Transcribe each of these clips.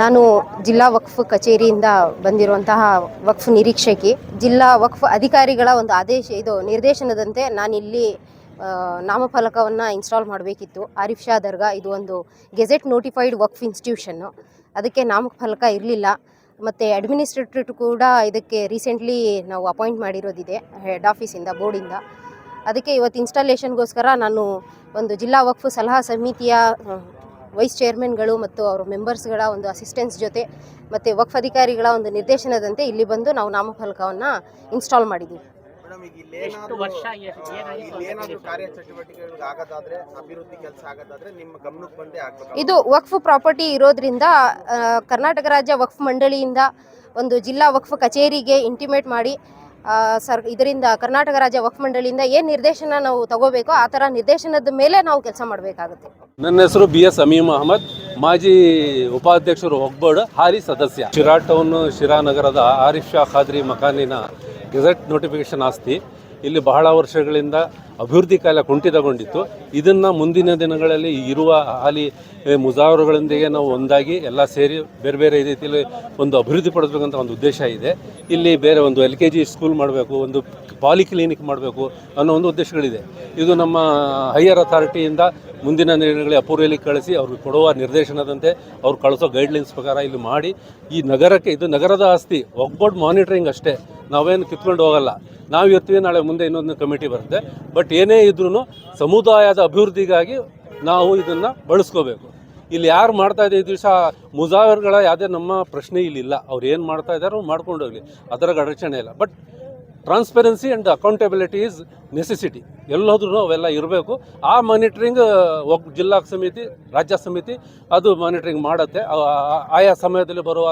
ನಾನು ಜಿಲ್ಲಾ ವಕ್ಫ್ ಕಚೇರಿಯಿಂದ ಬಂದಿರುವಂತಹ ವಕ್ಫ್ ನಿರೀಕ್ಷಕಿ. ಜಿಲ್ಲಾ ವಕ್ಫ್ ಅಧಿಕಾರಿಗಳ ಒಂದು ಆದೇಶ, ಇದು ನಿರ್ದೇಶನದಂತೆ ನಾನಿಲ್ಲಿ ನಾಮಫಲಕವನ್ನು ಇನ್ಸ್ಟಾಲ್ ಮಾಡಬೇಕಿತ್ತು. ಆರಿಫ್ ಶಾ ದರ್ಗಾ, ಇದು ಒಂದು ಗೆಜೆಟ್ ನೋಟಿಫೈಡ್ ವಕ್ಫ್ ಇನ್ಸ್ಟಿಟ್ಯೂಷನ್ನು ಅದಕ್ಕೆ ನಾಮಫಲಕ ಇರಲಿಲ್ಲ. ಮತ್ತು ಅಡ್ಮಿನಿಸ್ಟ್ರೇಟರ್ ಕೂಡ ಇದಕ್ಕೆ ರೀಸೆಂಟ್ಲಿ ನಾವು ಅಪಾಯಿಂಟ್ ಮಾಡಿರೋದಿದೆ, ಹೆಡ್ ಆಫೀಸಿಂದ, ಬೋರ್ಡಿಂದ. ಅದಕ್ಕೆ ಇವತ್ತು ಇನ್ಸ್ಟಾಲೇಷನ್ಗೋಸ್ಕರ ನಾನು ಒಂದು ಜಿಲ್ಲಾ ವಕ್ಫ್ ಸಲಹಾ ಸಮಿತಿಯ ವೈಸ್ ಚೇರ್ಮನ್ಗಳು ಮತ್ತು ಅವರ ಮೆಂಬರ್ಸ್ಗಳ ಒಂದು ಅಸಿಸ್ಟೆನ್ಸ್ ಜೊತೆ ಮತ್ತು ವಕ್ಫ್ ಅಧಿಕಾರಿಗಳ ಒಂದು ನಿರ್ದೇಶನದಂತೆ ಇಲ್ಲಿ ಬಂದು ನಾವು ನಾಮಫಲಕವನ್ನು ಇನ್ಸ್ಟಾಲ್ ಮಾಡಿದ್ದೀವಿ ಮೇಡಮ್ ಈಗ ಇಲ್ಲಿ ಎಷ್ಟು ವರ್ಷ ಎಷ್ಟು ಏನಾಗಿತ್ತು ಕಾರ್ಯ ಚಟುವಟಿಕೆಗಳಿಗೆ ಆಗೋದಾದ್ರೆ ಅಭಿವೃದ್ಧಿ ಕೆಲಸ ಆಗೋದಾದ್ರೆ ನಿಮ್ಮ ಗಮನಕ್ಕೆ ಬಂದೇ ಆಗ್ಬೇಕು ಇದು ವಕ್ಫ್ ಪ್ರಾಪರ್ಟಿ ಇರೋದ್ರಿಂದ ಕರ್ನಾಟಕ ರಾಜ್ಯ ವಕ್ಫ್ ಮಂಡಳಿಯಿಂದ ಒಂದು ಜಿಲ್ಲಾ ವಕ್ಫ್ ಕಚೇರಿಗೆ ಇಂಟಿಮೇಟ್ ಮಾಡಿ ಸರ್, ಇದರಿಂದ ಕರ್ನಾಟಕ ರಾಜ್ಯ ವಕ್ಫ್ ಮಂಡಳಿಯಿಂದ ಏನು ನಿರ್ದೇಶನ ನಾವು ತಗೋಬೇಕೋ ಆ ಥರ ನಿರ್ದೇಶನದ ಮೇಲೆ ನಾವು ಕೆಲಸ ಮಾಡಬೇಕಾಗುತ್ತೆ. ನನ್ನ ಹೆಸರು ಬಿ ಎಸ್ ಅಮೀಮ್ ಅಹಮದ್. ಮಾಜಿ ಉಪಾಧ್ಯಕ್ಷರು ಒಗ್ಬೋರ್ಡ್ ಹಾಲಿ ಸದಸ್ಯ. ಶಿರಾ ಟೌನ್ ಶಿರಾ ನಗರದ ಆರಿಫ್ ಶಾ ಖಾದ್ರಿ ಮಕಾನಿನ ಗೆಜೆಟ್ ನೋಟಿಫಿಕೇಶನ್ ಆಸ್ತಿ. ಇಲ್ಲಿ ಬಹಳ ವರ್ಷಗಳಿಂದ ಅಭಿವೃದ್ಧಿ ಕಾಲ ಕುಂಠಿತಗೊಂಡಿತ್ತು. ಇದನ್ನು ಮುಂದಿನ ದಿನಗಳಲ್ಲಿ ಇರುವ ಹಾಲಿ ಮುಜಾವರುಗಳೊಂದಿಗೆ ನಾವು ಒಂದಾಗಿ ಎಲ್ಲ ಸೇರಿ ಬೇರೆ ಬೇರೆ ರೀತಿಯಲ್ಲಿ ಒಂದು ಅಭಿವೃದ್ಧಿ ಪಡಿಸ್ಬೇಕಂತ ಒಂದು ಉದ್ದೇಶ ಇದೆ. ಇಲ್ಲಿ ಬೇರೆ ಒಂದು ಎಲ್ ಕೆ ಜಿ ಸ್ಕೂಲ್ ಮಾಡಬೇಕು, ಒಂದು ಪಾಲಿ ಕ್ಲಿನಿಕ್ ಮಾಡಬೇಕು ಅನ್ನೋ ಒಂದು ಉದ್ದೇಶಗಳಿದೆ. ಇದು ನಮ್ಮ ಹೈಯರ್ ಅಥಾರಿಟಿಯಿಂದ ಮುಂದಿನ ದಿನಗಳಲ್ಲಿ ಅಪೂರ್ವಲಿ ಕಳಿಸಿ ಅವ್ರಿಗೆ ಕೊಡುವ ನಿರ್ದೇಶನದಂತೆ ಅವ್ರು ಕಳಿಸೋ ಗೈಡ್ಲೈನ್ಸ್ ಪ್ರಕಾರ ಇಲ್ಲಿ ಮಾಡಿ. ಈ ನಗರಕ್ಕೆ, ಇದು ನಗರದ ಆಸ್ತಿ ಒಗ್ಬೋರ್ಡ್ ಮಾನಿಟರಿಂಗ್ ಅಷ್ಟೇ. ನಾವೇನು ಕಿತ್ಕೊಂಡು ಹೋಗಲ್ಲ. ನಾವು ಇರ್ತೀವಿ ನಾಳೆ ಮುಂದೆ ಇನ್ನೊಂದು ಕಮಿಟಿ ಬರುತ್ತೆ. ಬಟ್ ಏನೇ ಇದ್ರೂ ಸಮುದಾಯದ ಅಭಿವೃದ್ಧಿಗಾಗಿ ನಾವು ಇದನ್ನು ಬಳಸ್ಕೋಬೇಕು. ಇಲ್ಲಿ ಯಾರು ಮಾಡ್ತಾ ಇದೆ ಈ ದಿವಸ, ಮುಜಾವರ್ಗಳ ಯಾವುದೇ ನಮ್ಮ ಪ್ರಶ್ನೆ ಇಲ್ಲಿಲ್ಲ ಅವ್ರು ಏನು ಮಾಡ್ತಾ ಇದ್ದಾರೋ ಮಾಡ್ಕೊಂಡು ಹೋಗಲಿ. ಅದರ ಅಡಚಣೆ ಇಲ್ಲ. But transparency and accountability is necessity ಎಲ್ಲೋದ್ರೂ ಅವೆಲ್ಲ ಇರಬೇಕು. ಆ ಮಾನಿಟ್ರಿಂಗ್ ಒಬ್ಬ ಜಿಲ್ಲಾ ಸಮಿತಿ, ರಾಜ್ಯ ಸಮಿತಿ ಅದು ಮಾನಿಟ್ರಿಂಗ್ ಮಾಡುತ್ತೆ. ಆಯಾ ಸಮಯದಲ್ಲಿ ಬರುವ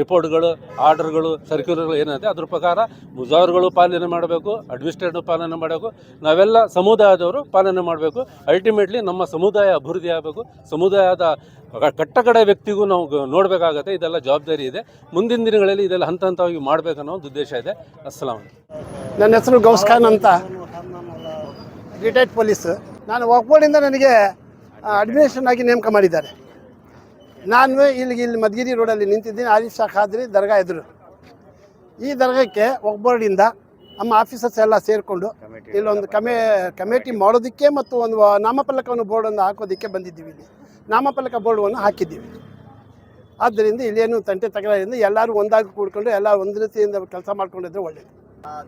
ರಿಪೋರ್ಟ್ಗಳು ಆರ್ಡರ್ಗಳು ಸರ್ಕ್ಯುಲರ್ಗಳು ಏನಿದೆ ಅದ್ರ ಪ್ರಕಾರ ಮುಜಾವರ್ಗಳು ಪಾಲನೆ ಮಾಡಬೇಕು ಅಡ್ಮಿನಿಸ್ಟ್ರೇಟಿವ್ ಪಾಲನೆ ಮಾಡಬೇಕು. ನಾವೆಲ್ಲ ಸಮುದಾಯದವರು ಪಾಲನೆ ಮಾಡಬೇಕು. ಅಲ್ಟಿಮೇಟ್ಲಿ ನಮ್ಮ ಸಮುದಾಯ ಅಭಿವೃದ್ಧಿ ಆಗಬೇಕು. ಸಮುದಾಯದ ಕ- ಕಟ್ಟಕಡೆ ವ್ಯಕ್ತಿಗೂ ನಾವು ನೋಡಬೇಕಾಗತ್ತೆ ಇದೆಲ್ಲ ಜವಾಬ್ದಾರಿ ಇದೆ. ಮುಂದಿನ ದಿನಗಳಲ್ಲಿ ಇದೆಲ್ಲ ಹಂತ ಹಂತವಾಗಿ ಮಾಡಬೇಕನ್ನೋ ಒಂದು ಉದ್ದೇಶ ಇದೆ. ಅಸ್ಸಲಾಂ ನನ್ನ ಹೆಸರು ಗೌಸ್ ಖಾನ್ ಅಂತ. Retired police. ನಾನು ಒಗ್ಬೋರ್ಡಿಂದ ನನಗೆ ಅಡ್ಮಿನಿಸ್ಟ್ರೇಷನ್ ಆಗಿ ನೇಮಕ ಮಾಡಿದ್ದಾರೆ. ನಾನು ಇಲ್ಲಿಗೆ ಇಲ್ಲಿ ಮಧುಗಿರಿ ರೋಡಲ್ಲಿ ನಿಂತಿದ್ದೀನಿ. ಆದಿ ಶಾ ಖಾದ್ರಿ ದರ್ಗಾ ಎದುರು. ಈ ದರ್ಗಾಕ್ಕೆ ಒಕ್ಬೋರ್ಡಿಂದ ನಮ್ಮ ಆಫೀಸರ್ಸ್ ಎಲ್ಲ ಸೇರಿಕೊಂಡು ಇಲ್ಲೊಂದು ಕಮೇ ಕಮಿಟಿ ಮಾಡೋದಕ್ಕೆ ಮತ್ತು ಒಂದು ನಾಮಫಲಕವನ್ನು ಬೋರ್ಡನ್ನು ಹಾಕೋದಕ್ಕೆ ಬಂದಿದ್ದೀವಿ ಇಲ್ಲಿ. ನಾಮಫಲಕ ಬೋರ್ಡನ್ನು ಹಾಕಿದ್ದೀವಿ. ಆದ್ದರಿಂದ ಇಲ್ಲೇನು ತಂಟೆ ತಗಲಿಂದ ಎಲ್ಲರೂ ಒಂದಾಗಿ ಕೂಡ್ಕೊಂಡು ಎಲ್ಲ ಒಂದು ರೀತಿಯಿಂದ ಕೆಲಸ ಮಾಡ್ಕೊಂಡಿದ್ರೆ ಒಳ್ಳೆಯದು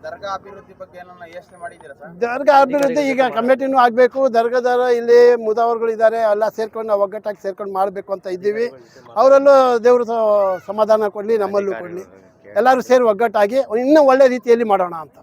ದರ್ಗಾ ಅಭಿವೃದ್ಧಿ ಬಗ್ಗೆ ಏನನ್ನ ಯೋಚನೆ ಮಾಡಿದ್ದೀರಾ ಸರ್? ದರ್ಗಾ ಅಭಿವೃದ್ಧಿ ಈಗ ಕಮಿಟಿನೂ ಆಗಬೇಕು. ದರ್ಗಾದಾರ ಇಲ್ಲಿ ಮುದಾವರ್ಗಳು ಇದ್ದಾರೆ ಎಲ್ಲ ಸೇರ್ಕೊಂಡು ನಾವು ಒಗ್ಗಟ್ಟಾಗಿ ಸೇರ್ಕೊಂಡು ಮಾಡಬೇಕು ಅಂತ ಇದ್ದೀವಿ. ಅವರಲ್ಲೂ ದೇವರು ಸಮಾಧಾನ ಕೊಡಲಿ ನಮ್ಮಲ್ಲೂ ಕೊಡಲಿ. ಎಲ್ಲರೂ ಸೇರಿ ಒಗ್ಗಟ್ಟಾಗಿ ಇನ್ನೂ ಒಳ್ಳೆ ರೀತಿಯಲ್ಲಿ ಮಾಡೋಣ ಅಂತ.